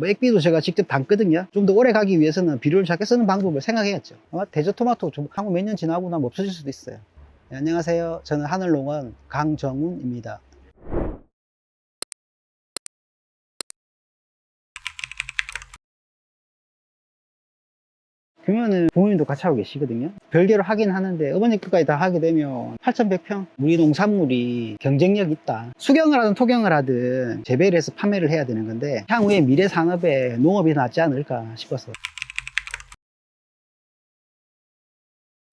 뭐 액비도 제가 직접 담거든요. 좀 더 오래 가기 위해서는 비료를 작게 쓰는 방법을 생각해야죠. 아마 대저 토마토 좀 한국 몇 년 지나고 나면 없어질 수도 있어요. 네, 안녕하세요. 저는 하늘농원 강정훈입니다. 그러면은 부모님도 같이 하고 계시거든요. 별개로 하긴 하는데 어머니 것까지 다 하게 되면 8,100평? 우리 농산물이 경쟁력 있다. 수경을 하든 토경을 하든 재배를 해서 판매를 해야 되는 건데 향후에 미래 산업에 농업이 낫지 않을까 싶어서.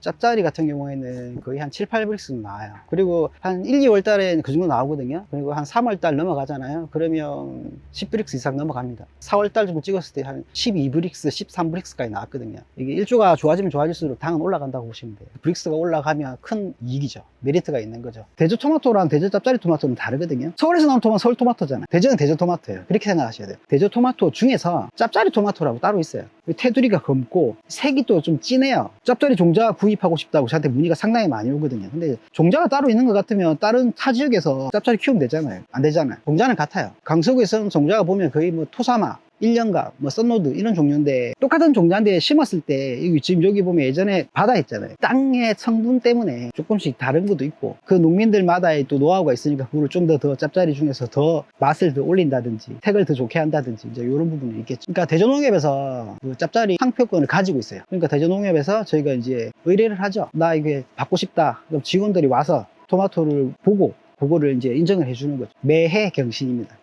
짭짜리 같은 경우에는 거의 한 7, 8브릭스 나와요. 그리고 한 1, 2월 달에 그 정도 나오거든요. 그리고 한 3월 달 넘어가잖아요. 그러면 10브릭스 이상 넘어갑니다. 4월 달 정도 찍었을 때 한 12브릭스, 13브릭스까지 나왔거든요. 이게 일조가 좋아지면 좋아질수록 당은 올라간다고 보시면 돼요. 브릭스가 올라가면 큰 이익이죠. 메리트가 있는 거죠. 대저 토마토랑 대저 짭짜리 토마토는 다르거든요. 서울에서 나온 토마토 서울 토마토잖아요. 대저는 대저 토마토예요. 그렇게 생각하셔야 돼요. 대저 토마토 중에서 짭짜리 토마토라고 따로 있어요. 테두리가 검고 색이 또 좀 진해요. 짭짜리 종자 구입하고 싶다고 저한테 문의가 상당히 많이 오거든요. 근데 종자가 따로 있는 것 같으면 다른 타 지역에서 짭짜리 키우면 되잖아요. 안 되잖아요. 종자는 같아요. 강서구에서는 종자가 보면 거의 뭐 토사마, 일년가, 뭐 썬로드 이런 종류인데 똑같은 종자인데 심었을 때 여기 지금 여기 보면 예전에 바다 있잖아요. 땅의 성분 때문에 조금씩 다른 것도 있고 그 농민들마다의 또 노하우가 있으니까 그거를 좀더 더 짭짜리 중에서 더 맛을 더 올린다든지 색을 더 좋게 한다든지 이제 이런 부분이 있겠죠. 그러니까 대전농협에서 그 짭짜리 상표권을 가지고 있어요. 그러니까 대전농협에서 저희가 이제 의뢰를 하죠. 나 이게 받고 싶다. 그럼 직원들이 와서 토마토를 보고 그거를 이제 인정을 해주는 거죠. 매해 경신입니다.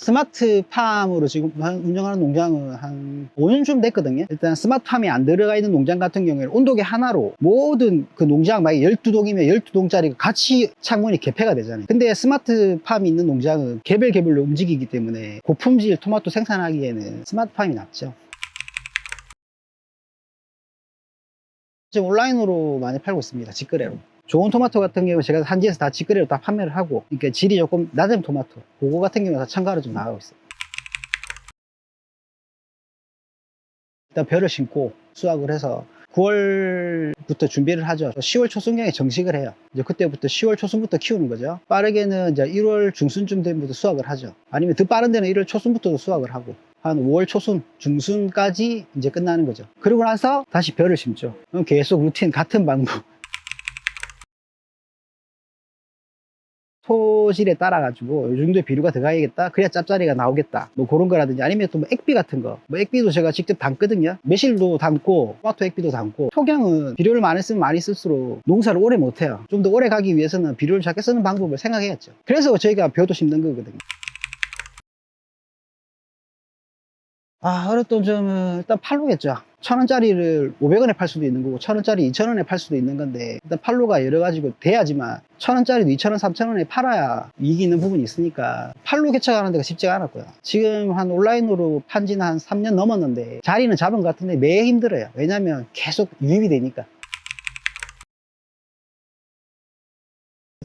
스마트팜으로 지금 한- 운영하는 농장은 한 5년쯤 됐거든요. 일단 스마트팜이 안 들어가 있는 농장 같은 경우에는 온도계 하나로 모든 그 농장, 만약 12동이면 12동짜리 같이 창문이 개폐가 되잖아요. 근데 스마트팜이 있는 농장은 개별 개별로 움직이기 때문에 고품질 토마토 생산하기에는 스마트팜이 낫죠. 지금 온라인으로 많이 팔고 있습니다. 직거래로. 좋은 토마토 같은 경우 제가 산지에서 다 직거래로 다 판매를 하고 그러니까 질이 조금 낮은 토마토 그거 같은 경우 다 참가로 좀 나가고 있어요 일단 벼를 심고 수확을 해서 9월부터 준비를 하죠 10월 초순경에 정식을 해요 이제 그때부터 10월 초순부터 키우는 거죠 빠르게는 이제 1월 중순쯤 되면부터 수확을 하죠 아니면 더 빠른 데는 1월 초순부터 수확을 하고 한 5월 초순, 중순까지 이제 끝나는 거죠. 그러고 나서 다시 벼를 심죠. 그럼 계속 루틴 같은 방법. 토질에 따라 가지고 이 정도의 비료가 들어가야겠다. 그래야 짭짜리가 나오겠다. 뭐 그런 거라든지 아니면 또 뭐 액비 같은 거뭐 액비도 제가 직접 담거든요. 매실도 담고 토마토 액비도 담고. 토경은 비료를 많이 쓰면 많이 쓸수록 농사를 오래 못해요. 좀 더 오래 가기 위해서는 비료를 작게 쓰는 방법을 생각해야죠. 그래서 저희가 벼도 심는 거거든요 아 어렸던 점은 일단 팔로겠죠. 천원짜리를 500원에 팔 수도 있는 거고 천원짜리 2천원에 팔 수도 있는 건데 일단 팔로가 여러 가지고 돼야지만 천원짜리도 2천원 3천원에 팔아야 이익이 있는 부분이 있으니까 팔로 개척하는 데가 쉽지가 않았고요. 지금 한 온라인으로 판 지는 한 3년 넘었는데 자리는 잡은 것 같은데 매일 힘들어요. 왜냐면 계속 유입이 되니까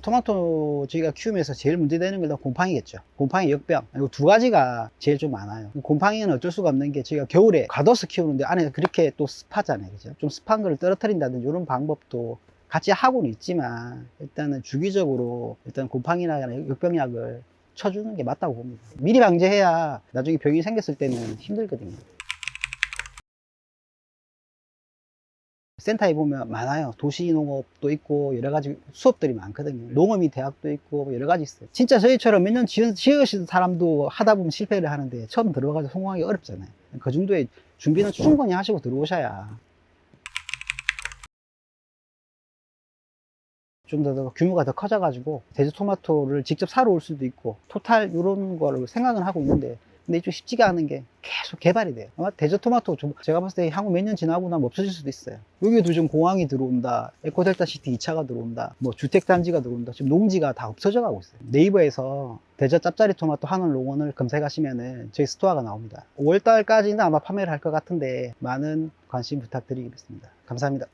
토마토 저희가 키우면서 제일 문제되는 건 곰팡이겠죠. 곰팡이 역병. 이거 두 가지가 제일 좀 많아요. 곰팡이는 어쩔 수가 없는 게 저희가 겨울에 가둬서 키우는데 안에 그렇게 또 습하잖아요. 그죠? 좀 습한 거를 떨어뜨린다든지 이런 방법도 같이 하고는 있지만 일단은 주기적으로 일단 곰팡이나 역병약을 쳐주는 게 맞다고 봅니다. 미리 방제해야 나중에 병이 생겼을 때는 힘들거든요. 센터에 보면 많아요. 도시농업도 있고 여러 가지 수업들이 많거든요. 농업이 대학도 있고 여러 가지 있어요. 진짜 저희처럼 몇 년 지으신 사람도 하다 보면 실패를 하는데 처음 들어가서 성공하기 어렵잖아요. 그 정도의 준비는 충분히 하시고 들어오셔야 좀더 규모가 더 커져가지고 대저 토마토를 직접 사러 올 수도 있고 토탈 이런 거를 생각은 하고 있는데 근데 좀 쉽지가 않은 게 계속 개발이 돼요. 아마 대저 토마토 좀 제가 봤을 때 향후 몇 년 지나고 나면 없어질 수도 있어요. 여기도 지금 공항이 들어온다, 에코델타 시티 2차가 들어온다, 뭐 주택 단지가 들어온다. 지금 농지가 다 없어져 가고 있어요. 네이버에서 대저 짭짜리 토마토 하늘 농원을 검색하시면은 저희 스토어가 나옵니다. 5월 달까지는 아마 판매를 할 것 같은데 많은 관심 부탁드리겠습니다. 감사합니다.